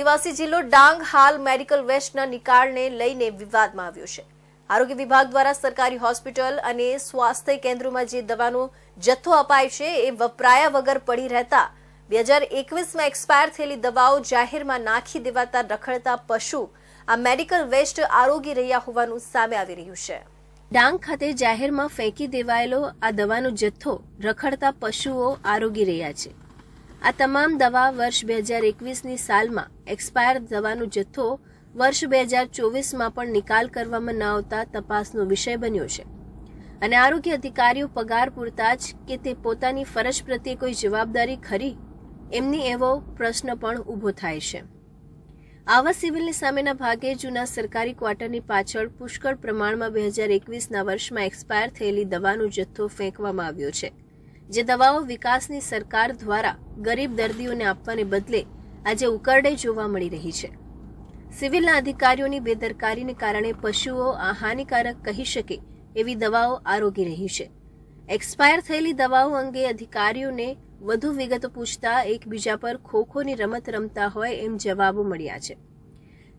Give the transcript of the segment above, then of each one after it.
નિવાસી જિલ્લો ડાંગ હાલ મેડિકલ વેસ્ટના નિકાળને લઈને વિવાદમાં આવ્યો છે. આરોગ્ય વિભાગ દ્વારા સરકારી હોસ્પિટલ અને સ્વાસ્થ્ય કેન્દ્રોમાં જે દવાનો જથ્થો અપાય છે એ વપરાયા વગર પડી રહેતા બે હજાર એકવીસમાં એક્સપાયર થયેલી દવાઓ જાહેરમાં નાખી દેવાતા રખડતા પશુ આ મેડિકલ વેસ્ટ આરોગી રહ્યા હોવાનું સામે આવી રહ્યું છે. ડાંગ ખાતે જાહેરમાં ફેંકી દેવાયેલો આ દવાનો જથ્થો રખડતા પશુઓ આરોગી રહ્યા છે. આ તમામ દવા વર્ષ બે હજાર એકવીસની સાલમાં એક્સપાયર દવાનો જથ્થો વર્ષ બે હજાર ચોવીસમાં પણ નિકાલ કરવામાં ન આવતા તપાસનો વિષય બન્યો છે. અને આરોગ્ય અધિકારીઓ પગાર પૂરતા જ કે તે પોતાની ફરજ પ્રત્યે કોઈ જવાબદારી ખરી? એમની એવો પ્રશ્ન પણ ઊભો થાય છે. આવા સિવિલની સામેના ભાગે જૂના સરકારી ક્વાર્ટરની પાછળ પુષ્કળ પ્રમાણમાં બે હજાર એકવીસના વર્ષમાં એક્સપાયર થયેલી દવાનો જથ્થો ફેંકવામાં આવ્યો છે. જે દવાઓ વિકાસની સરકાર દ્વારા ગરીબ દર્દીઓને આપવાને બદલે આજે ઉકરડે જોવા મળી રહી છે. સિવિલના અધિકારીઓની બેદરકારીને કારણે પશુઓ આ હાનિકારક કહી શકે એવી દવાઓ આરોગી રહી છે. એક્સપાયર થયેલી દવાઓ અંગે અધિકારીઓને વધુ વિગતો પૂછતા એકબીજા પર ખોખોની રમત રમતા હોય એમ જવાબો મળ્યા છે.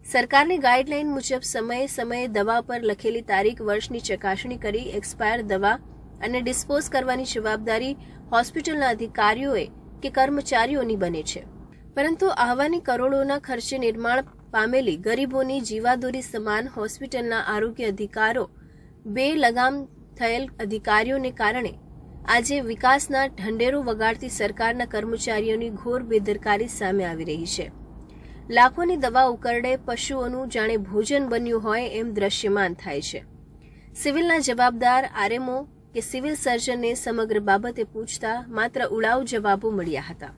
સરકારની ગાઈડલાઈન મુજબ સમયે સમયે દવા પર લખેલી તારીખ વર્ષની ચકાસણી કરી એક્સપાયર દવા અને ડિસ્પોઝ કરવાની જવાબદારી હોસ્પિટલના અધિકારીઓએ કે કર્મચારીઓની બને છે. પરંતુ આહવાની કરોડોના ખર્ચે નિર્માણ પામેલી ગરીબોની જીવાદોરી સમાન હોસ્પિટલના આરોગ્ય અધિકારો બે લગામ થયેલ અધિકારીઓને કારણે આજે વિકાસના ઢંઢેરો વગાડતી સરકારના કર્મચારીઓની ઘોર બેદરકારી સામે આવી રહી છે. લાખોની દવા ઉકરડે પશુઓનું જાણે ભોજન બન્યું હોય એમ દ્રશ્યમાન થાય છે. સિવિલના જવાબદાર આરએમઓ કે સિવિલ સર્જનને સમગ્ર બાબતે પૂછતા માત્ર ઉડાવ જવાબો મળ્યા હતા.